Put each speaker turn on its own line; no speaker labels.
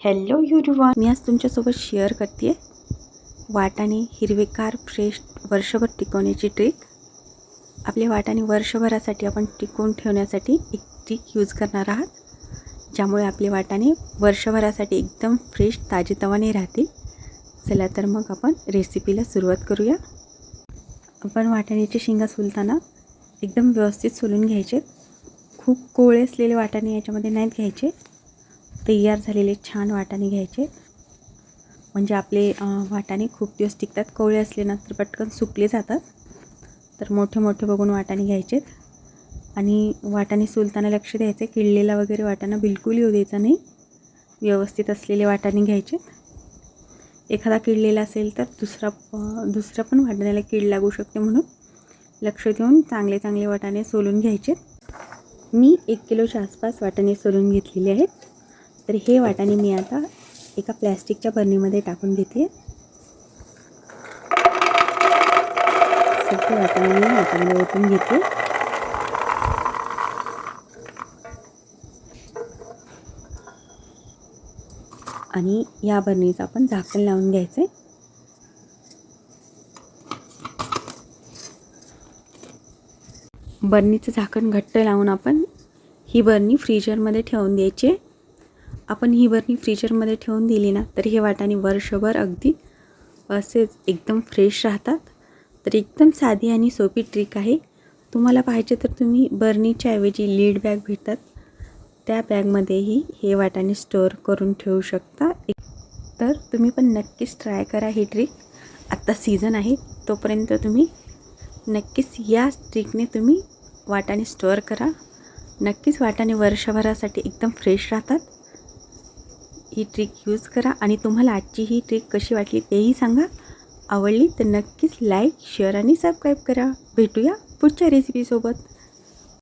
Hello युरिवा मी आज तुमच्यासोबत share करते वाटाणे हिरवेगार फ्रेश वर्षभर टिकवण्याची ट्रिक आपले वाटाणे वर्षभरासाठी आपण टिकवून ठेवण्यासाठी एक ट्रिक यूज करणार आहात ज्यामुळे आपले वाटाणे वर्षभरासाठी एकदम फ्रेश ताजेतवाने राहतील. चला तर मग आपण रेसिपीला सुरुवात करूया. आपण वाटाण्याची शेंगा सोलताना एकदम व्यवस्थित सोलून घ्यायचे. खूप कोवळे असलेले वाटाणे याच्यामध्ये नाहीत घ्यायचे. तयार झालेले छान वाटाणे घ्यायचे. म्हणजे आपले वाटाणे खूप दिवस टिकतात. कोवळे असले ना तर पटकन सुकले जातात. तर मोठे मोठे बघून वाटाणे घ्यायचे. आणि वाटाणे सोलताना लक्ष द्यायचं. किडलेला वगैरे वाटाणा बिलकुल येऊ द्यायचा नाही. व्यवस्थित असलेले वाटाणे घ्यायचे. एखादा किडलेला असेल तर दुसरा दुसरं दुसरा पण वाटाण्याला कीड लागू शकते म्हणून लक्ष देऊन चांगले चांगले वाटाणे सोलून घ्यायचे. मी एक किलोच्या आसपास वाटाणे सोलून घेतलेले आहेत. तर हे वाटाणे मी आता एका प्लॅस्टिकच्या बरणीमध्ये टाकून घेते. सगळे वाटाणे मी वाटाणे ओतून घेते. आणि या बरणीचं आपण झाकण लावून घ्यायचं आहे बरणीचं झाकण घट्ट लावून आपण ही बरणी फ्रीजरमध्ये ठेवून द्यायची आहे. आपण ही बरणी फ्रीजरमध्ये ठेवून दिली ना तर हे वाटाणे वर्षभर अगदी असेच एकदम फ्रेश राहतात. तर एकदम साधी आणि सोपी ट्रिक आहे. तुम्हाला पाहिजे तर तुम्ही बर्नीच्या ऐवजी लीड बॅग भेटतात. त्या बॅगमध्येही हे वाटाणे स्टोअर करून ठेवू शकता. एक तर तुम्ही पण नक्कीच ट्राय करा ही ट्रिक आत्ता सीझन आहे तोपर्यंत तुम्ही नक्कीच या ट्रिकने तुम्ही वाटाणे स्टोअर करा. नक्कीच वाटाणे वर्षभरासाठी एकदम फ्रेश राहतात. ही ट्रिक यूज करा आणि तुम्हाला आजची ही ट्रिक कशी वाटली तेही सांगा. आवडली तर नक्कीच लाईक शेअर आणि सबस्क्राईब करा. भेटूया पुढच्या रेसिपीसोबत